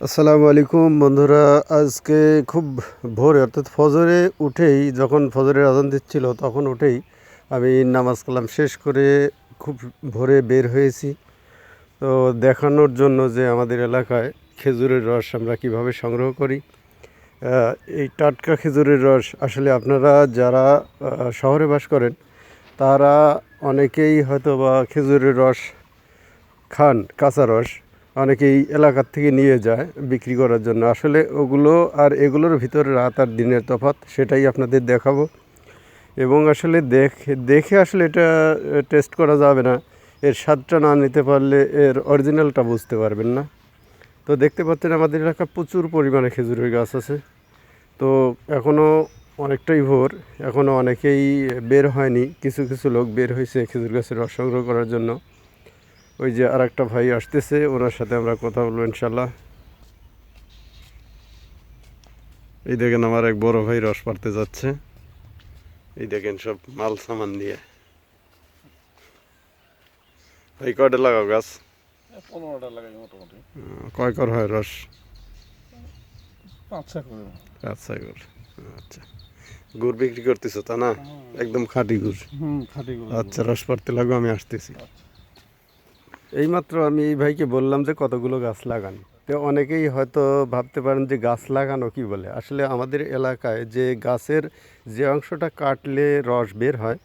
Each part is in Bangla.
আসসালামু আলাইকুম বন্ধুরা, আজকে খুব ভোরে, অর্থাৎ ফজরে উঠেই, যখন ফজরের আজান দিচ্ছিল, তখন উঠেই আমি নামাজ কালাম শেষ করে খুব ভোরে বের হয়েছি। তো দেখানোর জন্য যে আমাদের এলাকায় খেজুরের রস আমরা কীভাবে সংগ্রহ করি এই টাটকা খেজুরের রস আসলে আপনারা যারা শহরে বাস করেন, তারা অনেকেই হয়তো বা খেজুরের রস খান, কাঁচা রস অনেকেই এলাকার থেকে নিয়ে যায় বিক্রি করার জন্য। আসলে ওগুলো আর এগুলোর ভিতরে রাত আর দিনের তফাৎ সেটাই আপনাদের দেখাবো। এবং আসলে দেখে দেখে আসলে এটা টেস্ট করা যাবে না। এর স্বাদটা না নিতে পারলে এর অরিজিনালটা বুঝতে পারবেন না। তো দেখতে পাচ্ছেন আমাদের এলাকা প্রচুর পরিমাণে খেজুরের গাছ আছে। তো এখনও অনেকটাই ভোর এখনও অনেকেই বের হয়নি। কিছু কিছু লোক বের হয়েছে খেজুর গাছের রস সংগ্রহ করার জন্য। ওই যে আর একটা ভাই আসতেছে ওনার সাথে আমরা কথা বলব ইনশাল্লাহ। এই দেখেন আমার এক বড় ভাই রস পাড়তে যাচ্ছে। এই দেখেন সব মাল সামান দিয়ে। ভাই কয়টা লাগাও গাছ? কয় কর হয় রস? করে। আচ্ছা গুড় আচ্ছা। গুড় বিক্রি করতেছো তা না? একদম খাঁটি গুড়। আচ্ছা রস পাড়তে লাগো আমি আসতেছি। এইমাত্র আমি এই ভাইকে বললাম যে কতগুলো গাছ লাগান। তো অনেকেই হয়তো ভাবতে পারেন যে গাছ লাগানো কি বলে? আসলে আমাদের এলাকায় যে গাছের যে অংশটা কাটলে রস বের হয়,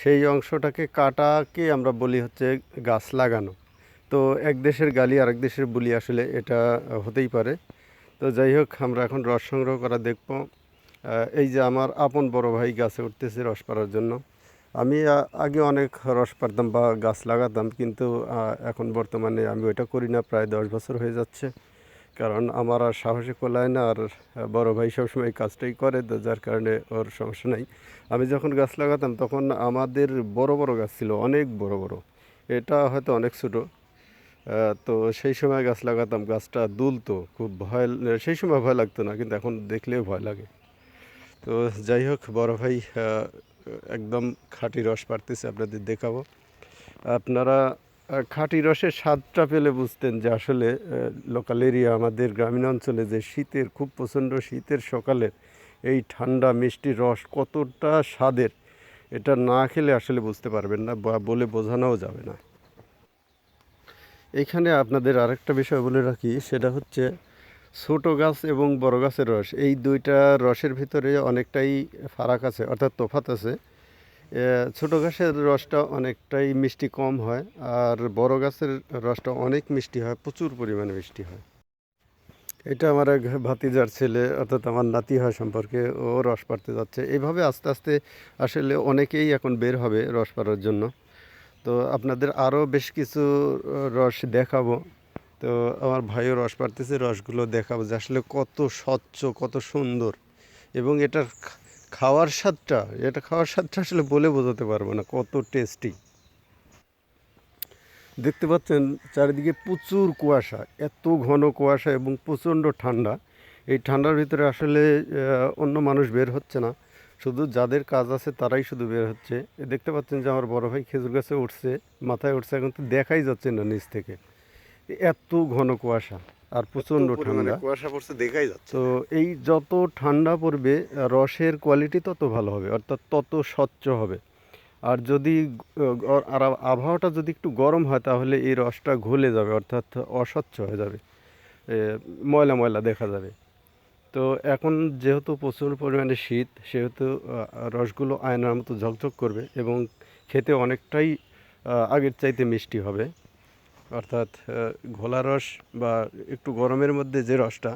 সেই অংশটাকে কাটাকে আমরা বলি হচ্ছে গাছ লাগানো। তো এক দেশের গালি আরেক দেশের বলি আসলে এটা হতেই পারে। তো যাই হোক, আমরা এখন রস সংগ্রহ করা দেখব। এই যে আমার আপন বড় ভাই গাছে উঠতেছে রস পাড়ার জন্য। আমি আগে অনেক রস পারতাম বা গাছ লাগাতাম, কিন্তু এখন বর্তমানে আমি ওইটা করি না, প্রায় দশ বছর হয়ে যাচ্ছে। কারণ আমার আর সাহসে কোলায় না, আর বড় ভাই সবসময় কাজটাই করে, তো যার কারণে ওর সমস্যা নাই। আমি যখন গাছ লাগাতাম, তখন আমাদের বড় বড় গাছ ছিল, অনেক বড় বড়। এটা হয়তো অনেক ছোটো তো সেই সময় গাছ লাগাতাম, গাছটা দুলতো, খুব ভয়, সেই সময় ভয় লাগতো না, কিন্তু এখন দেখলেও ভয় লাগে। তো যাই হোক, বড় ভাই একদম খাঁটি রস পারতেছে আপনাদের দেখাবো। আপনারা খাঁটি রসের স্বাদটা পেলে বুঝতেন যে আসলে লোকাল এরিয়া আমাদের গ্রামীণ অঞ্চলে যে শীতের, খুব প্রচণ্ড শীতের সকালে এই ঠান্ডা, মিষ্টি রস কতটা স্বাদের, এটা না খেলে আসলে বুঝতে পারবেন না বা বলে বোঝানোও যাবে না। এখানে আপনাদের আরেকটা বিষয় বলে রাখি, সেটা হচ্ছে ছোট গাছ এবং বড় গাছের রস। এই দুইটা রসের ভিতরে অনেকটাই ফারাক আছে, অর্থাৎ তফাত আছে। ছোট গাছের রসটা অনেকটাই মিষ্টি কম হয় আর বড় গাছের রসটা অনেক মিষ্টি হয়, প্রচুর পরিমাণে মিষ্টি হয়। এটা আমার এক ভাতিজার ছেলে, অর্থাৎ আমার নাতি হয় সম্পর্কে, ও রস পাড়তে যাচ্ছে। এইভাবে আস্তে আস্তে আসলে অনেকেই এখন বের হবে রস পাড়ার জন্য। তো আপনাদের আরও বেশ কিছু রস দেখাবো। তো আমার ভাইও রস পাড়তেছে, রসগুলো দেখাবো যে আসলে কত স্বচ্ছ, কত সুন্দর। এবং এটার খাওয়ার স্বাদটা, এটা খাওয়ার স্বাদটা আসলে বলে বোঝাতে পারব না, কত টেস্টি দেখতে পাচ্ছেন চারিদিকে প্রচুর কুয়াশা, এত ঘন কুয়াশা এবং প্রচণ্ড ঠান্ডা। এই ঠান্ডার ভিতরে আসলে অন্য মানুষ বের হচ্ছে না। শুধু যাদের কাজ আছে তারাই শুধু বের হচ্ছে। দেখতে পাচ্ছেন যে আমার বড় ভাই খেজুর গাছে উঠছে, মাথায় উঠছে, এখন তো দেখাই যাচ্ছে না নিচ থেকে। এত ঘন কুয়াশা আর প্রচণ্ড ঠান্ডা। কুয়াশা পড়ছে দেখাই যাচ্ছে। তো এই যত ঠান্ডা পড়বে রসের কোয়ালিটি তত ভালো হবে অর্থাৎ তত স্বচ্ছ হবে। আর যদি আর আবহাওয়াটা যদি একটু গরম হয় তাহলে এই রসটা ঘুলে যাবে অর্থাৎ অস্বচ্ছ হয়ে যাবে। ময়লা ময়লা দেখা যাবে। তো এখন যেহেতু প্রচুর পরিমাণে শীত সেহেতু রসগুলো আয়নার মতো ঝকঝক করবে এবং খেতে অনেকটাই আগের চাইতে মিষ্টি হবে। অর্থাৎ ঘোলা রস বা একটু গরমের মধ্যে যে রসটা,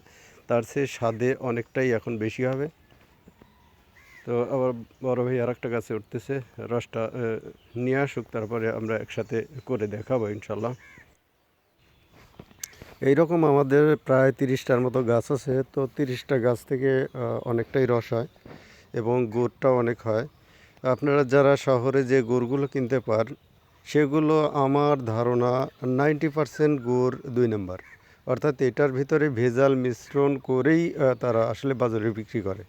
তার চেয়ে স্বাদে অনেকটাই এখন বেশি হবে। তো আবার বড় ভাই আর একটা গাছে উঠতেছে, রসটা নিয়ে আসুক, তারপরে আমরা একসাথে করে দেখাবো ইনশাল্লাহ এইরকম আমাদের প্রায় তিরিশটার মতো গাছ আছে, তো তিরিশটা গাছ থেকে অনেকটাই রস হয় এবং গুড়টাও অনেক হয়। আপনারা যারা শহরে যে গুড়গুলো কিনতে পার সেগুলো আমার ধারণা নাইনটি পারসেন্ট গুড় দুই নম্বর। অর্থাৎ এটার ভিতরে ভেজাল মিশ্রণ করেই তারা আসলে বাজারে বিক্রি করে।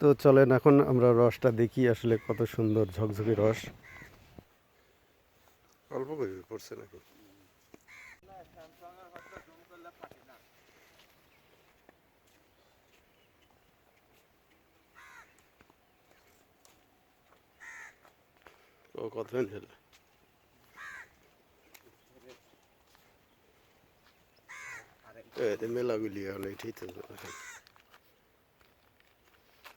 তো চলেন এখন আমরা রসটা দেখি আসলে কত সুন্দর ঝকঝকে রস। অল্প পড়ছে নাকি? কত হলে মেলাগুলি তো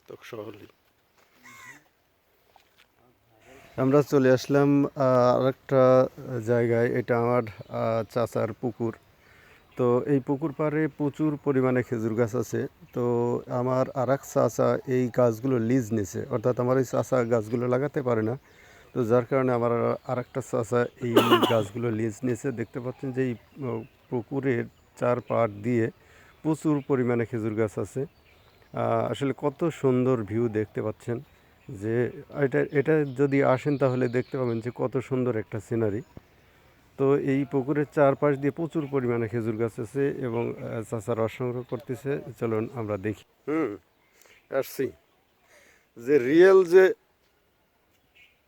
তো শহরে আমরা চলে আসলাম আরেকটা জায়গায়। এটা আমার চাচার পুকুর। তো এই পুকুর পাড়ে প্রচুর পরিমাণে খেজুর গাছ আছে। তো আমার আর এক চাচা এই গাছগুলো লিজ নিছে। অর্থাৎ আমার এই চাচা গাছগুলো লাগাতে পারে না। তো যার কারণে আমার আর একটা চাচা এই গাছগুলো লিজ নিয়েছে দেখতে পাচ্ছেন যে এই পুকুরের চার পাট দিয়ে প্রচুর পরিমাণে খেজুর গাছ আছে। আসলে কত সুন্দর ভিউ দেখতে পাচ্ছেন যে এটা এটা যদি আসেন তাহলে দেখতে পাবেন যে কত সুন্দর একটা সিনারি তো এই পুকুরের চারপাশ দিয়ে প্রচুর পরিমাণে খেজুর গাছ আছে এবং চাচা রস সংগ্রহ করতেছে। চলুন আমরা দেখি। হুম, আসছি। যে রিয়েল যে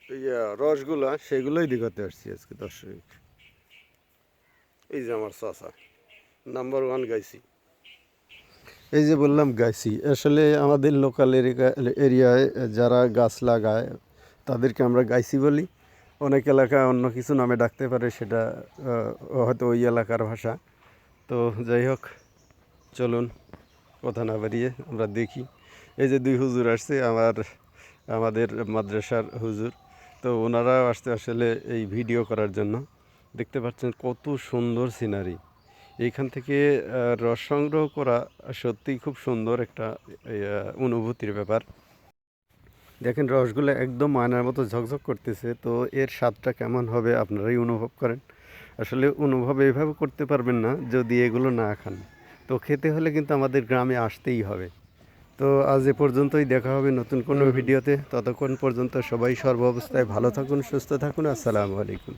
ইয়া, রসগুলা, সেগুলোই দেখাতে আসছি আজকে দর্শক। এই যে আমার চাচা নাম্বার ওয়ান গাইছি। এই যে বললাম গাইছি, আসলে আমাদের লোকাল এরিয়ায় যারা গাছ লাগায়, তাদেরকে আমরা গাইছি বলি। অনেক এলাকায় অন্য কিছু নামে ডাকতে পারে সেটা হয়তো ওই এলাকার ভাষা। তো যাই হোক, চলুন, কথা না বাড়িয়ে আমরা দেখি। এই যে দুই হুজুর আসছে, আমার, আমাদের মাদ্রাসার হুজুর। তো ওনারা আসতে আসলে এই ভিডিও করার জন্য। দেখতে পাচ্ছেন কত সুন্দর সিনারি এইখান থেকে রস সংগ্রহ করা সত্যিই খুব সুন্দর একটা অনুভূতির ব্যাপার। দেখেন রসগুলো একদম ময়নার মতো ঝকঝক করতেছে তো এর স্বাদটা কেমন হবে আপনারাই অনুভব করেন। আসলে অনুভব এইভাবে করতে পারবেন না যদি এগুলো না খান। তো খেতে হলে কিন্তু আমাদের গ্রামে আসতেই হবে। তো আজ এ পর্যন্তই দেখা হবে নতুন কোনো ভিডিওতে। ততক্ষণ পর্যন্ত সবাই সর্ব অবস্থায় ভালো থাকুন সুস্থ থাকুন। আসসালামু আলাইকুম।